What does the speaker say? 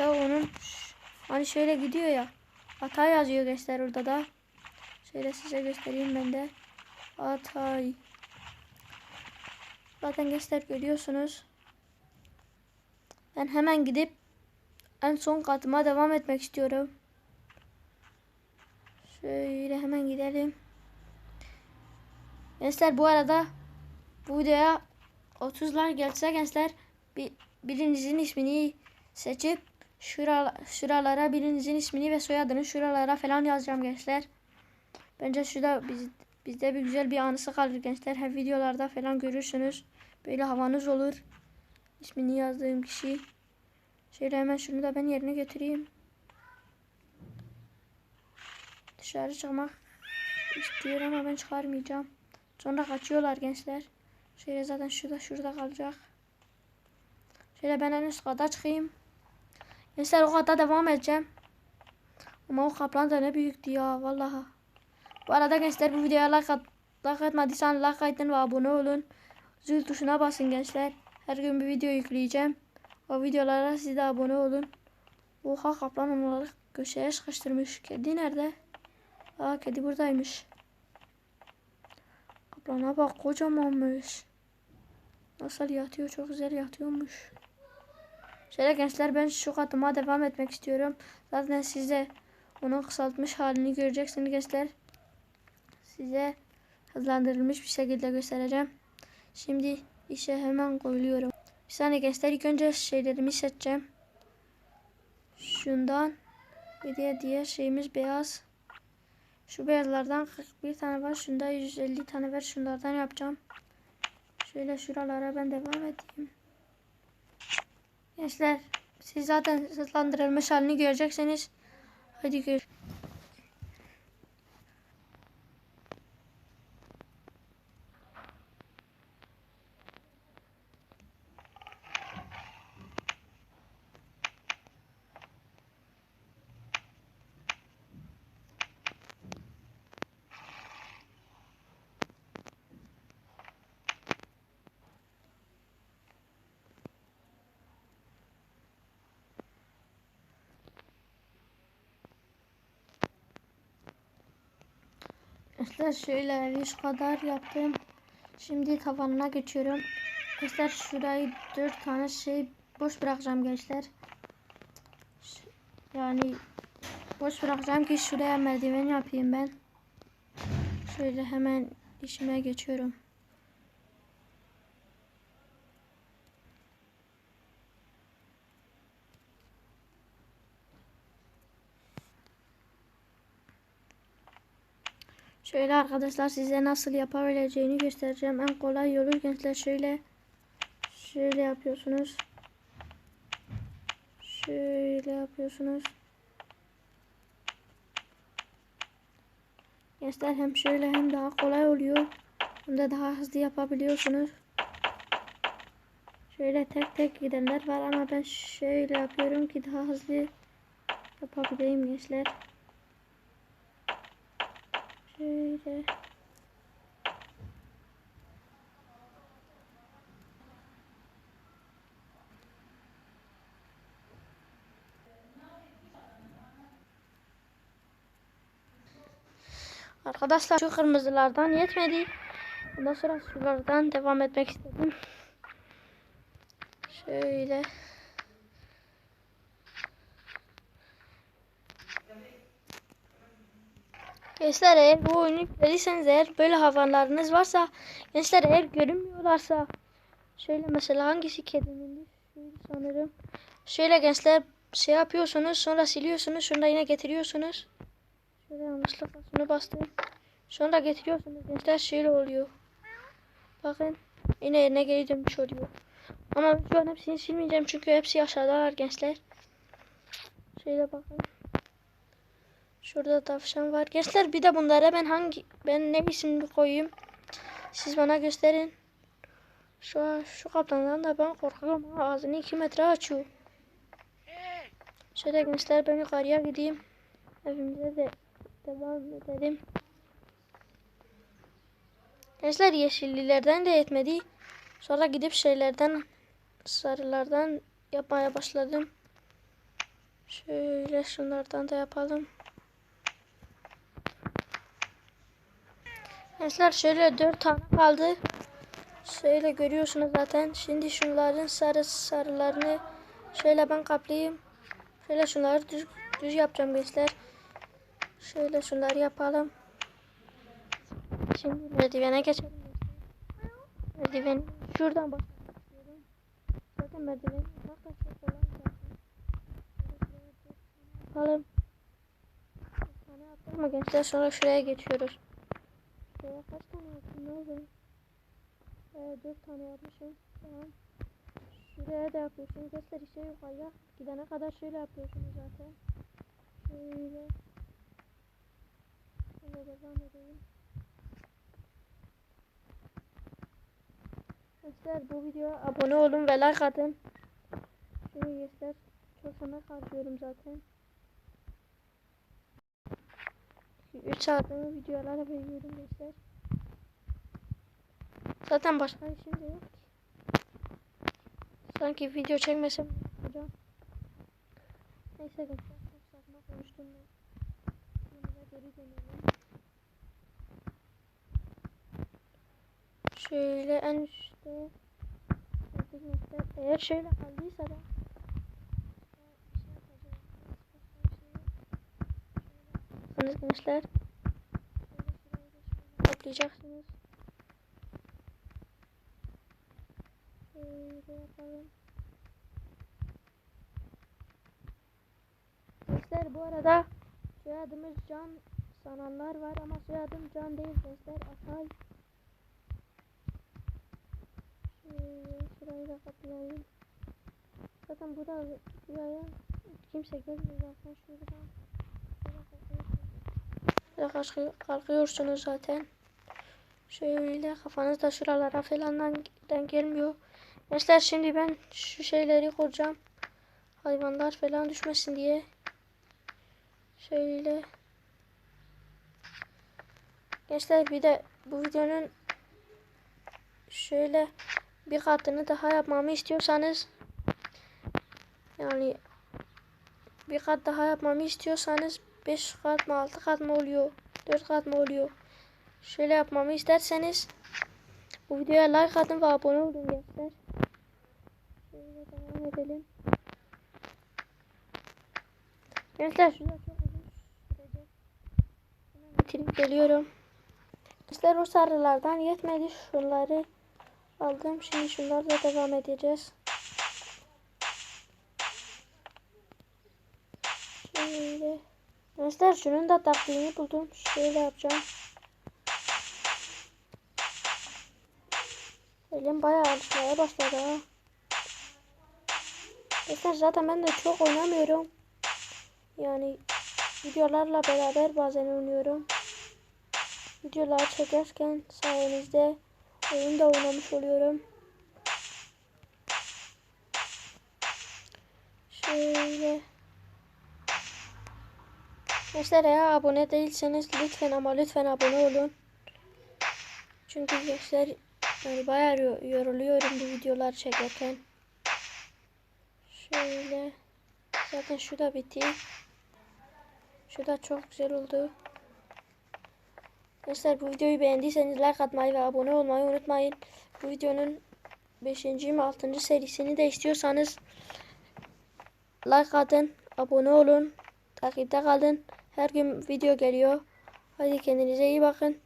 başta onun hani şöyle gidiyor ya. Hata yazıyor gençler orada da. Şöyle size göstereyim ben de. Hatay. Zaten gençler görüyorsunuz. Ben hemen gidip en son katıma devam etmek istiyorum. Şöyle hemen gidelim. Gençler bu arada bu videoya 30 like gelse gençler bir, birinizin ismini seçip şura, şuralara birinizin ismini ve soyadını şuralara falan yazacağım gençler. Bence şurada biz, bizde bir güzel bir anısı kalır gençler. Hem videolarda falan görürsünüz. Böyle havanız olur. İsmini yazdığım kişi. Şöyle hemen şunu da ben yerine getireyim. Dışarı çıkmak istiyor ama ben çıkarmayacağım. Sonra kaçıyorlar gençler. Şöyle zaten şurada şurada kalacak. Şöyle ben en üst kata çıkayım. Gençler o devam edeceğim. Ama o kaplan da ne büyüktü ya vallahi. Bu arada gençler bu videoya like, at, like atmadıysan like atın ve abone olun. Zil tuşuna basın gençler. Her gün bir video yükleyeceğim. O videolara siz de abone olun. Oha kaplan onları köşeye sıkıştırmış. Kedi nerede? Aa kedi buradaymış. Kaplana bak kocamanmış. Nasıl yatıyor çok güzel yatıyormuş. Şöyle gençler ben şu katıma devam etmek istiyorum. Zaten size onun kısaltmış halini göreceksiniz gençler. Size hızlandırılmış bir şekilde göstereceğim. Şimdi işe hemen koyuluyorum. Bir saniye gençler ilk önce şeylerimi seçeceğim. Şundan bir de diğer şeyimiz beyaz. Şu beyazlardan 41 tane var. Şunda 150 tane var. Şunlardan yapacağım. Şöyle şuralara ben devam edeyim. Gençler siz zaten hızlandırılmış halini göreceksiniz. Hadi gör. Gençler şöyle şu kadar yaptım. Şimdi tavanına geçiyorum. Gençler şurayı dört tane şey boş bırakacağım gençler. Yani boş bırakacağım ki şuraya merdiven yapayım ben. Şöyle hemen işime geçiyorum. Şöyle arkadaşlar size nasıl yapabileceğini göstereceğim. En kolay yolu gençler şöyle şöyle yapıyorsunuz. Şöyle yapıyorsunuz. Gençler hem şöyle hem daha kolay oluyor. Hem de daha hızlı yapabiliyorsunuz. Şöyle tek tek gidenler var ama ben şöyle yapıyorum ki daha hızlı yapabileyim gençler. Şöyle. Arkadaşlar şu kırmızılardan yetmedi. Ondan sonra şuralardan devam etmek istedim. Şöyle. Gençler eğer bu oyunu yüklediyseniz eğer böyle hayvanlarınız varsa gençler eğer görünmüyorlarsa şöyle mesela hangisi kedinin? Sanırım. Şöyle gençler şey yapıyorsunuz sonra siliyorsunuz sonra yine getiriyorsunuz. Şöyle yanlışlıkla şunu bastım. Sonra getiriyorsunuz gençler şöyle oluyor. Bakın yine yerine geri dönmüş oluyor. Ama şu an hepsini silmeyeceğim çünkü hepsi aşağıdalar gençler. Şöyle bakın Şurada tavşan var. Gençler bir de bunlara ben hangi ben ne isim koyayım? Siz bana gösterin. Şu şu kaplandan da ben korkuyorum. Ağzını iki metre açıyor. Şöyle gençler ben yukarıya gideyim. Evimize de devam edelim. Gençler yeşillilerden de yetmedi. Sonra gidip şeylerden sarılardan yapmaya başladım. Şöyle şunlardan da yapalım. Gençler şöyle dört tane kaldı. Şöyle görüyorsunuz zaten. Şimdi şunların sarı sarılarını şöyle ben kaplayayım. Şöyle şunları düz, düz yapacağım gençler. Şöyle şunları yapalım. Şimdi merdivene geçelim. Merdiven şuradan istiyorum. Zaten merdiven dört tane Yapalım. Mı gençler sonra şuraya geçiyoruz. Şuraya kaç tane yaptım ne oldu? Ee, dört tane yapmışım. Tamam. Şuraya da yapıyorsunuz. Gençler işte yukarıya gidene kadar şöyle yapıyorsunuz zaten. Şöyle. Şöyle devam edelim. Gençler bu videoya abone olun ve like atın. Şimdi gençler çok sana harcıyorum zaten. 3 saatimi videolara veriyorum gençler. Zaten başka işim de yok ki. Sanki video çekmesem yapacağım. Neyse gençler çok saçma konuştum ben. Yanına geri dönelim. Şöyle en üstte eğer şöyle kaldıysa da bir şey yapacağız. Şöyle gençler. Şöyle şurayı da şöyle toplayacaksınız. Şöyle yapalım. Gençler bu arada soyadımız Can sananlar var ama soyadım Can değil gençler Atay. Şöyle şurayı da kaplayayım. Zaten burada buraya kimse gelmiyor zaten şuradan. Şöyle kalkıyorsunuz. Zaten. Şöyle kafanız da şuralara falandan gelmiyor. Gençler şimdi ben şu şeyleri kuracağım. Hayvanlar falan düşmesin diye. Şöyle. Gençler bir de bu videonun şöyle bir katını daha yapmamı istiyorsanız yani bir kat daha yapmamı istiyorsanız 5 kat mı 6 kat mı oluyor 4 kat mı oluyor şöyle yapmamı isterseniz bu videoya like atın ve abone olun gençler edelim gençler şurada çok uzun sürecek hemen bitirip geliyorum gençler o sarılardan yetmedi şunları aldım şimdi şunlarla devam edeceğiz Şöyle. Gençler şunun da taktiğini buldum. Şöyle yapacağım. Elim bayağı alışmaya başladı. Gençler zaten ben de çok oynamıyorum. Yani videolarla beraber bazen oynuyorum. Videolar çekerken sayenizde oyun da oynamış oluyorum. Şöyle. Gençler eğer abone değilseniz lütfen ama lütfen abone olun. Çünkü gençler yani bayağı yo- yoruluyorum bu videolar çekerken. Şöyle. Zaten şu da bitti. Şu da çok güzel oldu. Gençler bu videoyu beğendiyseniz like atmayı ve abone olmayı unutmayın. Bu videonun 5. mi 6. serisini de istiyorsanız like atın, abone olun, takipte kalın. Her gün video geliyor. Hadi kendinize iyi bakın.